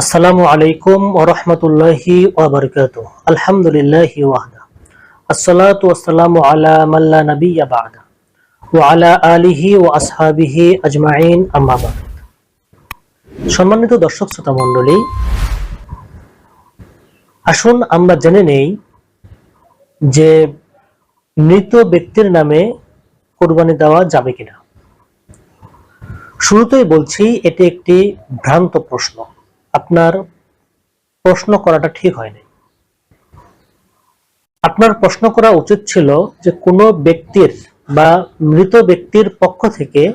আসসালামু আলাইকুম ওবরকাত আলহামদুলিল্লাহ ওয়াহদা। আলা মাল্লা আলা আলিহি আসহাবিহি আজমাইন সম্মানিত দর্শক শ্রোতা মণ্ডলী, আসুন আমরা জেনে নেই যে মৃত ব্যক্তির নামে কোরবানি দেওয়া যাবে কিনা। শুরুতেই বলছি, এটি একটি ভ্রান্ত প্রশ্ন। আপনার প্রশ্ন করাটা ঠিক হয়নি। আপনার প্রশ্ন করা উচিত ছিল যে কোনো ব্যক্তির বা মৃত ব্যক্তির পক্ষ থেকে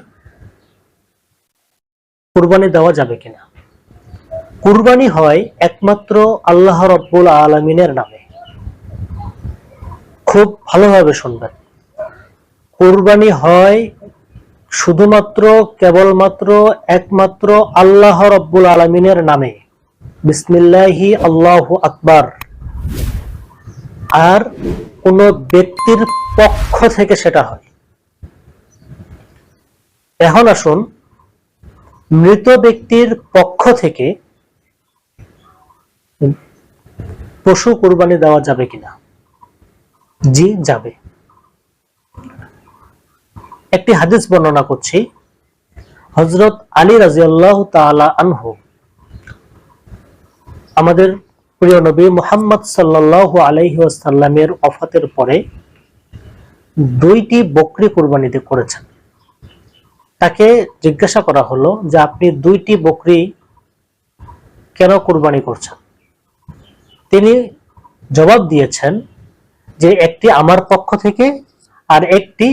কুরবানি দেওয়া যাবে কিনা। কুরবানি হয় একমাত্র আল্লাহ রব্বুল আলমিনের নামে। খুব ভালোভাবে শুনবেন। কুরবানি হয় শুধুমাত্র, কেবলমাত্র, একমাত্র আল্লাহ রব্বুল আলমিনের নামে। বিসমিল্লাহি আল্লাহ আকবার। আর কোন ব্যক্তির পক্ষ থেকে সেটা হয়। এখন আসুন, মৃত ব্যক্তির পক্ষ থেকে পশু কোরবানি দেওয়া যাবে কিনা? জি, যাবে। একটি হাদিস বর্ণনা করছি। হজরত আলী রাজিয়াল্লাহ তাআলা আনহু। আমাদের প্রিয় নবী মুহাম্মদ সাল্লাহ আলাইহি ওয়াসাল্লামের অফাতের পরে দুইটি বকরি কোরবানিতে করেছেন। তাকে জিজ্ঞাসা করা হলো যে আপনি দুইটি বকরি কেন কোরবানি করছেন? তিনি জবাব দিয়েছেন যে একটি আমার পক্ষ থেকে আর একটি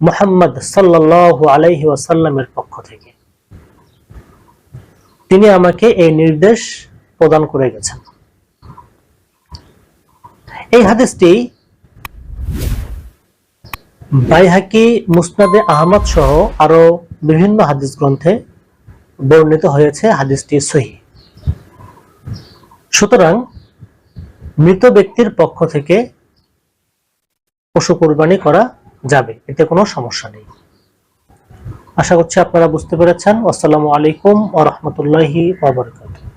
মোহাম্মদ সাল্লাহ আলাইহি ওয়াসাল্লামের পক্ষ থেকে। তিনি আমাকে এই নির্দেশ প্রদান করে গেছেন। এই হাদিসটি বাইহাকি, মুসনাদে আহমদ সহ আরও বিভিন্ন হাদিস গ্রন্থে বর্ণিত হয়েছে, হাদিসটি সহি। সুতরাং মৃত ব্যক্তির পক্ষ থেকে পশু কোরবানি করা যাবে এতে কোনো সমস্যা নেই। আশা করছি আপনারা বুঝতে পেরেছেন। আসসালামু আলাইকুম ওয়া বারাকাতুহু।